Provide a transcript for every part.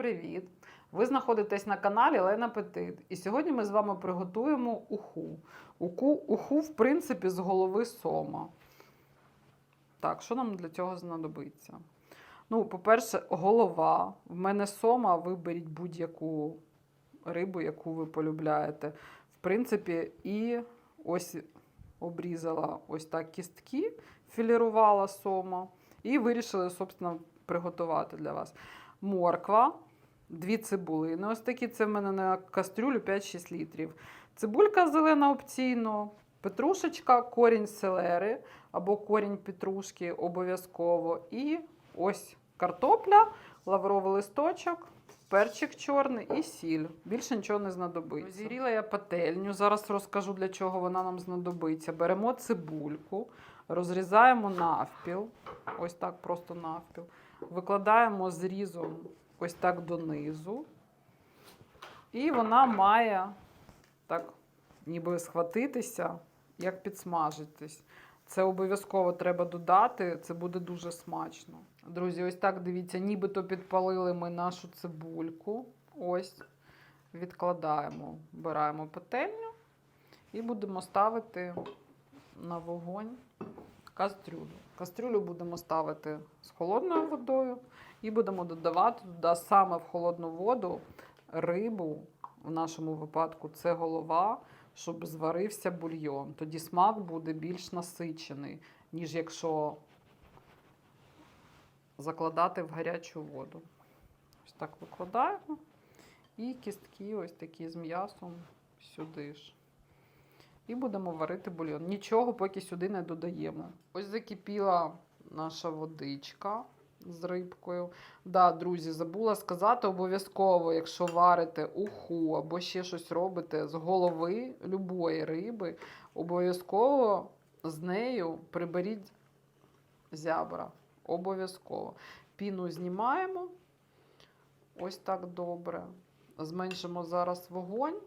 привіт! Ви знаходитесь на каналі Лена Петит. І сьогодні ми з вами приготуємо уху. Уху, уху в принципі, з голови сома. Так, що нам для цього знадобиться? Ну, по-перше, голова. В мене сома, виберіть будь-яку рибу, яку ви полюбляєте. В принципі, і ось обрізала ось так кістки, філірувала сома. І вирішили, собственно, приготувати для вас. Морква, дві цибулини. Ось такі це в мене на кастрюлю 5-6 літрів. Цибулька зелена опційно, петрушечка, корінь селери або корінь петрушки обов'язково. І ось картопля, лавровий листочок, перчик чорний і сіль. Більше нічого не знадобиться. Розігріла я пательню. Зараз розкажу, для чого вона нам знадобиться. Беремо цибульку, розрізаємо навпіл. Ось так, просто навпіл. Викладаємо зрізом ось так донизу. І вона має так, ніби схватитися, як підсмажитись. Це обов'язково треба додати, це буде дуже смачно. Друзі, ось так дивіться, нібито підпалили ми нашу цибульку. Ось, відкладаємо, вбираємо пательню і будемо ставити на вогонь кастрюлю. Кастрюлю будемо ставити з холодною водою і будемо додавати туди саме в холодну воду рибу. В нашому випадку це голова, щоб зварився бульйон. Тоді смак буде більш насичений, ніж якщо закладати в гарячу воду. Ось так викладаємо. І кістки ось такі з м'ясом сюди ж. І будемо варити бульйон. Нічого поки сюди не додаємо. Ось закипіла наша водичка з рибкою. Да, друзі, забула сказати обов'язково, якщо варите уху або ще щось робите з голови любої риби, обов'язково з нею приберіть зябра. Обов'язково. Піну знімаємо. Ось так добре. Зменшимо зараз вогонь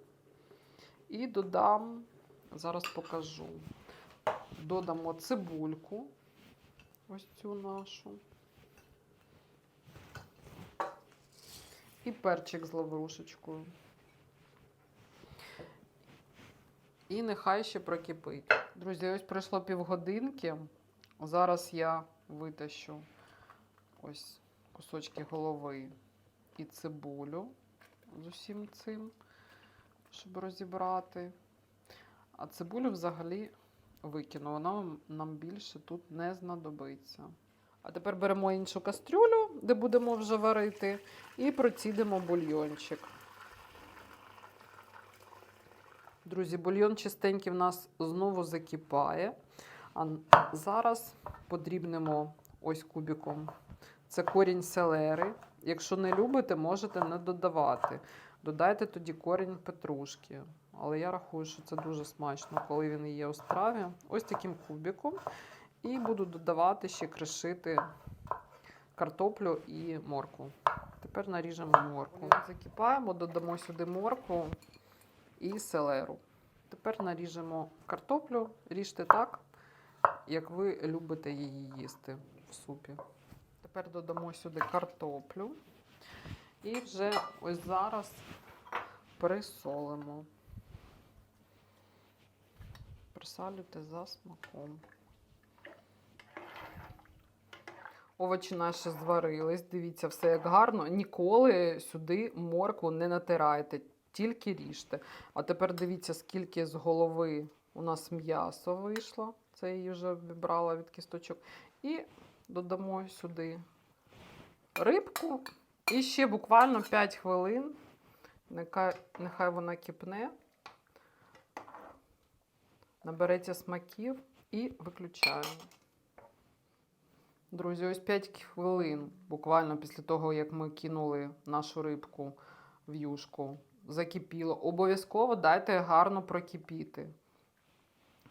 і додам, зараз покажу. Додамо цибульку, ось цю нашу. І перчик з лаврушечкою. І нехай ще прокипить. Друзі, ось пройшло півгодинки. Зараз я витащу ось кусочки голови і цибулю з усім цим, щоб розібрати. А цибулю взагалі викину. Вона нам більше тут не знадобиться. А тепер беремо іншу кастрюлю, де будемо вже варити, і процідимо бульйончик. Друзі, бульйон чистенький в нас знову закипає. А зараз подрібнемо ось кубиком. Це корінь селери. Якщо не любите, можете не додавати. Додайте тоді корінь петрушки. Але я рахую, що це дуже смачно, коли він є у страві. Ось таким кубиком. І буду додавати ще кришити картоплю і морку. Тепер наріжемо морку. Закипаємо, додамо сюди морку і селеру. Тепер наріжемо картоплю, ріжте так, як ви любите її їсти в супі. Тепер додамо сюди картоплю. І вже ось зараз присолимо. Присалюйте за смаком. Овочі наші зварились. Дивіться, все як гарно. Ніколи сюди моркву не натирайте, тільки ріжте. А тепер дивіться, скільки з голови у нас м'ясо вийшло. Це її вже вибрала від кісточок. І додамо сюди рибку. І ще буквально 5 хвилин. Нехай, нехай вона кипне. Набереться смаків і виключаємо. Друзі, ось 5 хвилин, буквально після того, як ми кинули нашу рибку в юшку, закипіло. Обов'язково дайте гарно прокипіти.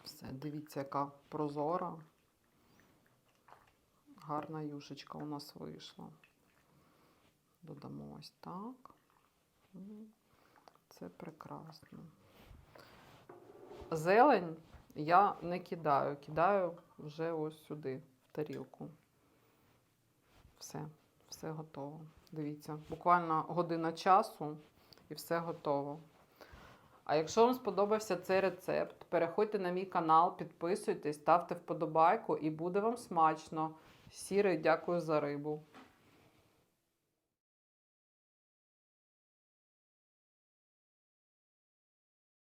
Все, дивіться, яка прозора. Гарна юшечка у нас вийшла. Додамо ось так. Це прекрасно. Зелень я не кидаю, кидаю вже ось сюди, в тарілку. Все, Все готово. Дивіться, буквально година часу і все готово. А якщо вам сподобався цей рецепт, переходьте на мій канал, підписуйтесь, ставте вподобайку і буде вам смачно. Сірий, дякую за рибу.